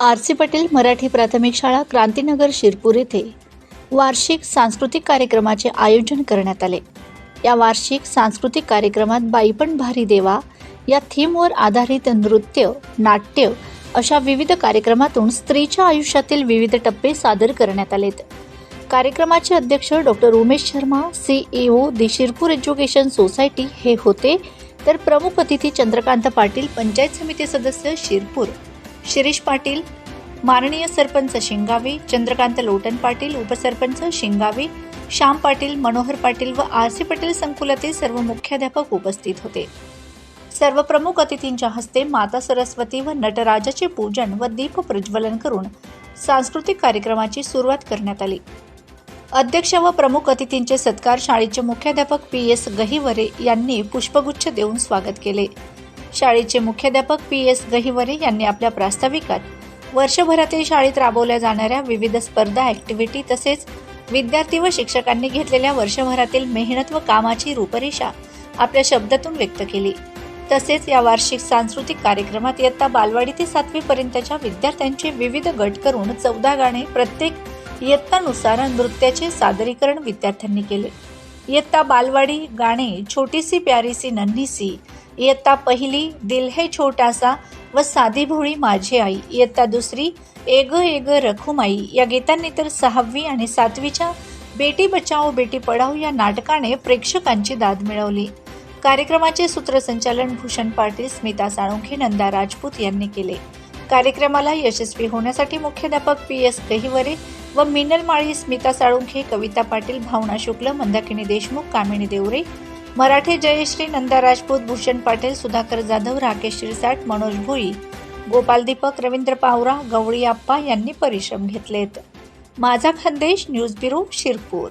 R C Patel Marathi प्राथमिक शाळा क्रांतीनगर शिरपूर येथे वार्षिक सांस्कृतिक कार्यक्रमाचे आयोजन करण्यात आले. या वार्षिक सांस्कृतिक कार्यक्रमात बाईपण भारी देवा या थीमवर आधारित नृत्य नाट्य अशा विविध कार्यक्रमातून स्त्रीच्या आयुष्यातील विविध टप्पे सादर करण्यात आलेत. कार्यक्रमाचे अध्यक्ष doctor Umesh Sharma CEO the Shirpur education society हे होते तर प्रमुख अतिथी चंद्रकांत पाटील पंचायत समिती सदस्य शिरपूर शिरीष पाटील माननीय सरपंच शिंगावी चंद्रकांत लोटन पाटील उपसरपंच शिंगावी श्याम पाटील मनोहर पाटील व आर सी पाटील संकुलातील सर्व मुख्याध्यापक उपस्थित होते. सर्व प्रमुख अतिथींच्या हस्ते माता सरस्वती व नटराजाचे पूजन व दीप प्रज्वलन करून सांस्कृतिक कार्यक्रमाची सुरुवात करण्यात आली. अध्यक्ष व प्रमुख अतिथींचे सत्कार शाळेचे मुख्याध्यापक पी एस गहिवरे यांनी पुष्पगुच्छ देऊन स्वागत केले. शाळेचे मुख्याध्यापक पी एस गहिवरे यांनी आपल्या प्रास्ताविकात वर्षभरातील शाळेत राबवल्या जाणाऱ्या विविध स्पर्धा ॲक्टिव्हिटी तसेच विद्यार्थी व शिक्षकांनी घेतलेल्या वर्षभरातील मेहनत व कामाची रूपरेषा आपल्या शब्दातून व्यक्त केली. तसेच या वार्षिक सांस्कृतिक कार्यक्रमात इयत्ता बालवाडी ते सातवी पर्यंतच्या विद्यार्थ्यांचे विविध गट करून चौदा गाणे प्रत्येक इयत्तानुसार नृत्याचे सादरीकरण विद्यार्थ्यांनी केले. इयत्ता बालवाडी गाणे छोटीसी प्यारीसी नन्हीसी इयत्ता पहिली दिल है छोटासा व साधी भोळी माझी आई इयत्ता दुसरी एग एग रखुमाई या गीतांनी तर सहावी आणि सातवीच्या बेटी बचाओ बेटी पढाओ या नाटकाने प्रेक्षकांची दाद मिळवली. कार्यक्रमाचे सूत्रसंचालन भूषण पाटील स्मिता साळुंखे नंदा राजपूत यांनी केले. कार्यक्रमाला यशस्वी होण्यासाठी मुख्याध्यापक पी एस कहिवरे व मिनल माळी स्मिता साळुंखे कविता पाटील भावना शुक्ल मंदाकिनी देशमुख कामिनी देवरे मराठे जयश्री नंदा राजपूत भूषण पाटील सुधाकर जाधव राकेश शिरसाट मनोज भोई गोपाल दीपक रवींद्र पावरा गवळी आप्पा यांनी परिश्रम घेतलेत. माझा खानदेश न्यूज ब्युरो शिरपूर.